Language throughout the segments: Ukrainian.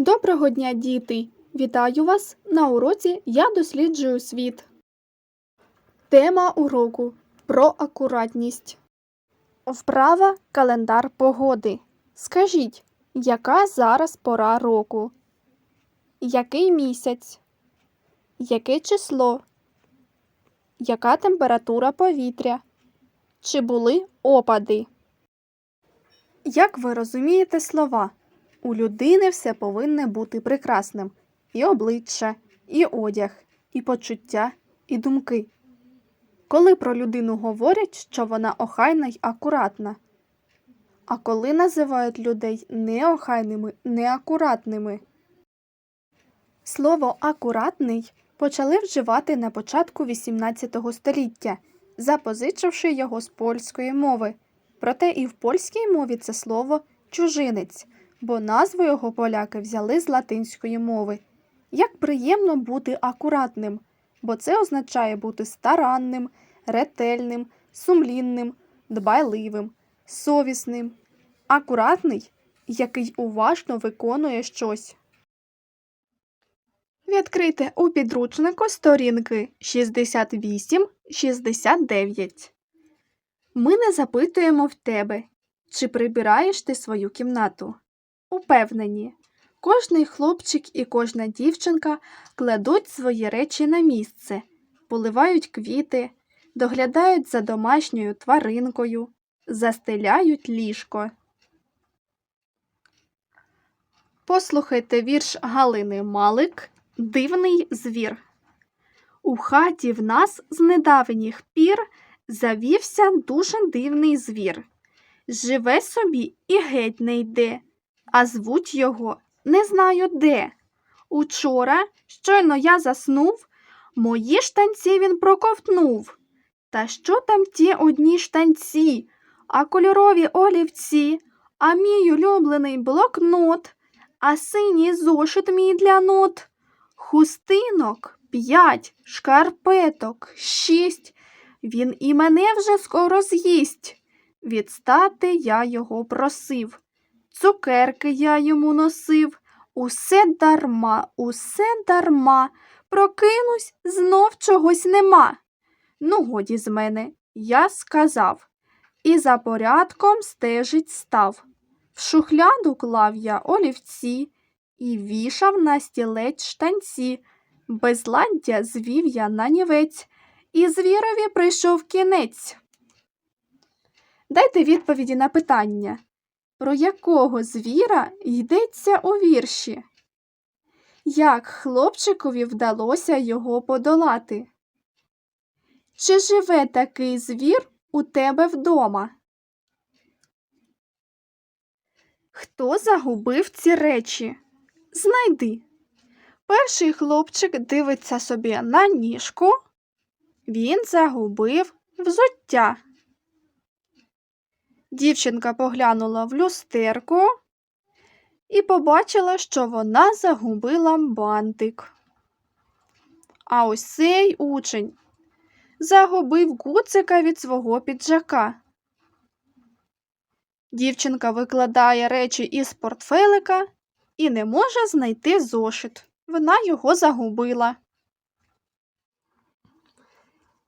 Доброго дня, діти! Вітаю вас на уроці Я досліджую світ. Тема уроку про акуратність. Вправа календар погоди. Скажіть, яка зараз пора року? Який місяць? Яке число? Яка температура повітря? Чи були опади? Як ви розумієте слова? У людини все повинне бути прекрасним і обличчя, і одяг, і почуття, і думки. Коли про людину говорять, що вона охайна й акуратна, а коли називають людей неохайними, неакуратними. Слово акуратний почали вживати на початку XVIII століття, запозичивши його з польської мови. Проте і в польській мові це слово чужинець, бо назву його поляки взяли з латинської мови. Як приємно бути акуратним, бо це означає бути старанним, ретельним, сумлінним, дбайливим, совісним, акуратний, який уважно виконує щось. Відкрийте у підручнику сторінки 68-69. Ми не запитуємо в тебе, чи прибираєш ти свою кімнату. Упевнені, кожний хлопчик і кожна дівчинка кладуть свої речі на місце, поливають квіти, доглядають за домашньою тваринкою, застеляють ліжко. Послухайте вірш Галини Малик Дивний звір. У хаті в нас з недавніх пір завівся дуже дивний звір. Живе собі і геть не йде, а звуть його не знаю де. Учора, щойно я заснув, мої штанці він проковтнув. Та що там ті одні штанці, а кольорові олівці, а мій улюблений блокнот, а синій зошит мій для нот. Хустинок п'ять, шкарпеток шість. Він і мене вже скоро з'їсть. Відстати я його просив. Цукерки я йому носив. Усе дарма, усе дарма. Прокинусь, знов чогось нема. Ну, годі з мене, я сказав. І за порядком стежить став. В шухляду клав я олівці і вішав на стілець штанці. Безладдя звів я на нівець, і звірові прийшов кінець. Дайте відповіді на питання, про якого звіра йдеться у вірші? Як хлопчикові вдалося його подолати? Чи живе такий звір у тебе вдома? Хто загубив ці речі? Знайди. Перший хлопчик дивиться собі на ніжку. Він загубив взуття. Дівчинка поглянула в люстерку і побачила, що вона загубила бантик. А ось цей учень загубив гуцика від свого піджака. Дівчинка викладає речі із портфелика і не може знайти зошит. Вона його загубила.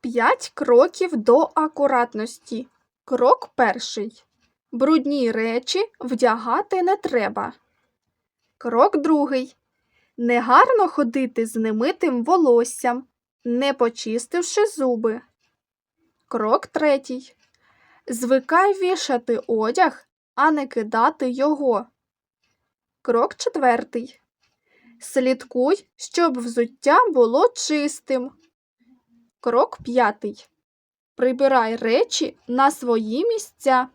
П'ять кроків до акуратності. Крок перший. Брудні речі вдягати не треба. Крок другий. Негарно ходити з немитим волоссям, не почистивши зуби. Крок третій. Звикай вішати одяг, а не кидати його. Крок четвертий. Слідкуй, щоб взуття було чистим. Крок п'ятий. Прибирай речі на свої місця.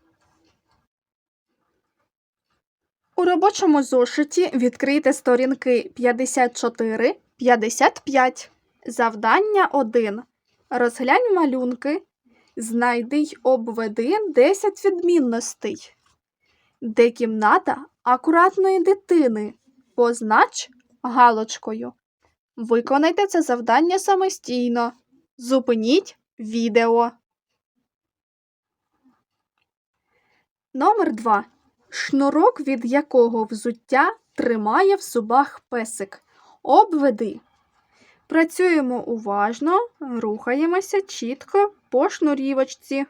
У робочому зошиті відкрийте сторінки 54-55. Завдання 1. Розглянь малюнки. Знайди й обведи 10 відмінностей. Де кімната акуратної дитини? Познач галочкою. Виконайте це завдання самостійно. Зупиніть відео. Номер 2. Шнурок, від якого взуття тримає в зубах песик. Обведи. Працюємо уважно, рухаємося чітко по шнурівочці.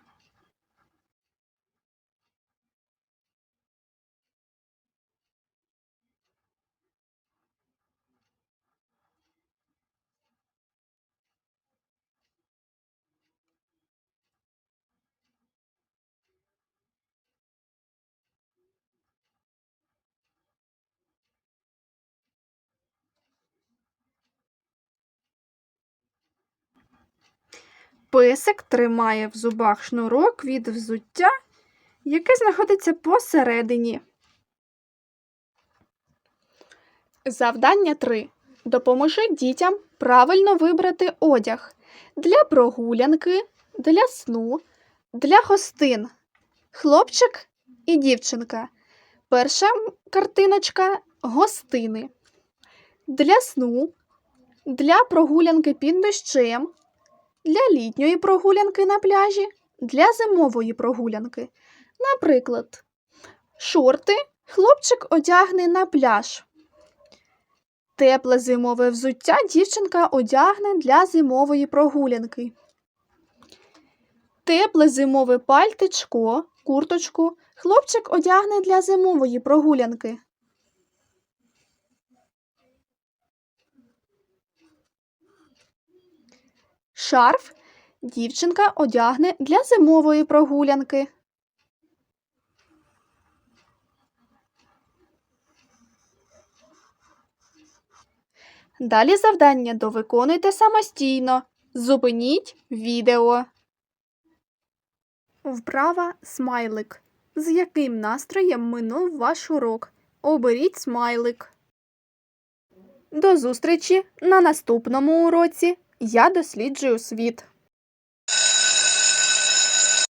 Песик тримає в зубах шнурок від взуття, яке знаходиться посередині. Завдання 3. Допоможи дітям правильно вибрати одяг для прогулянки, для сну, для гостин. Хлопчик і дівчинка. Перша картиночка гостини. Для сну, для прогулянки під дощем, для літньої прогулянки на пляжі, для зимової прогулянки. Наприклад, шорти хлопчик одягне на пляж. Тепле зимове взуття дівчинка одягне для зимової прогулянки. Тепле зимове пальтичко, курточку хлопчик одягне для зимової прогулянки. Шарф дівчинка одягне для зимової прогулянки. Далі завдання довиконуйте самостійно. Зупиніть відео. Вправа смайлик. З яким настроєм минув ваш урок? Оберіть смайлик. До зустрічі на наступному уроці. Я досліджую світ.